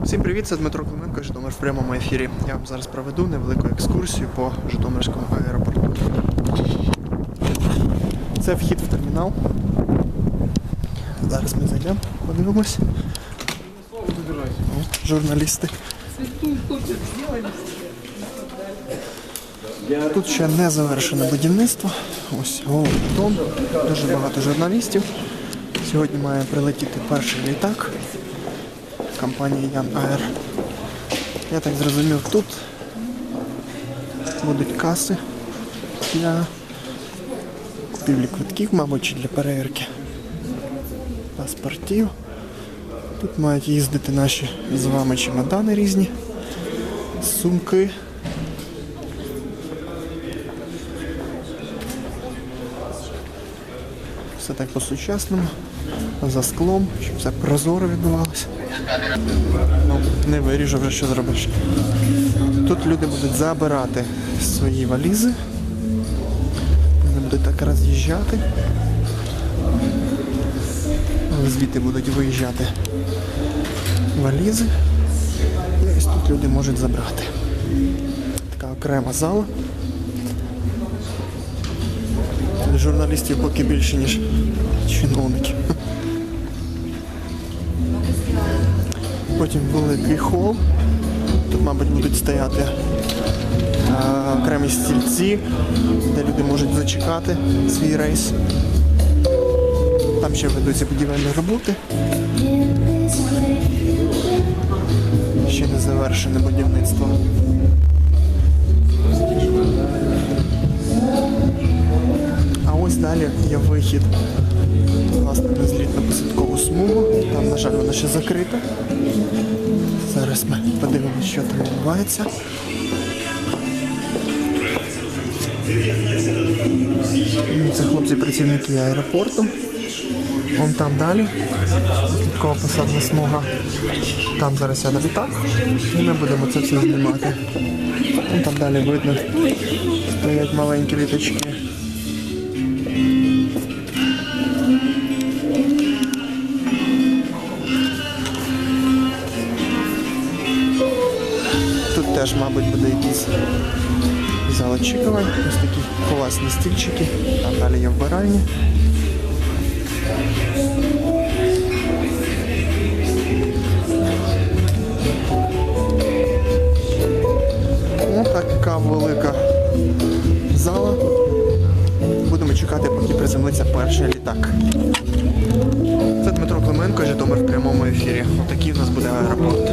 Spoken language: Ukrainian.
Всім привіт, це Дмитро Клименко, Житомир в прямому ефірі. Я вам зараз проведу невелику екскурсію по Житомирському аеропорту. Це вхід в термінал. Зараз ми зайдемо, подивимось. Журналісти. Тут ще не завершене будівництво. Ось бетон, дуже багато журналістів. Сьогодні має прилетіти перший літак компанії Ян Аер. Я так зрозумів, тут будуть каси для купівлі квитків, мабуть, чи для перевірки паспортів. Тут мають їздити наші з вами чемодани різні, сумки. Все так по-сучасному, за склом, щоб все прозоро відбувалося. Ну, не виріжу вже, що зробиш. Тут люди будуть забирати свої валізи. Вони будуть так роз'їжджати. Звідти будуть виїжджати валізи. І ось тут люди можуть забрати. Така окрема зала. Журналістів поки більше, ніж чиновників. Потім великий хол. Тут, мабуть, будуть стояти а, окремі стільці, де люди можуть зачекати свій рейс. Там ще ведуться будівельні роботи. Ще не завершене будівництво. Далі є вихід власне на злітно-посадкову смугу. Там, на жаль, вона ще закрита. Зараз ми подивимося, що там відбувається. Це хлопці працівники аеропорту. Вон там далі. Слідкова посадна смуга. Там зараз сяде літак. І ми будемо це все знімати. Вон там далі видно. Стоять маленькі літачки. Тут теж, мабуть, буде якийсь зал очікувань. Ось такі класні стільчики. Там далі є вбиральні. Ось така велика зала. Будемо чекати, поки приземлиться перший літак. Це Дмитро Клименко, Житомир в прямому ефірі. Отакий у нас буде аеропорт.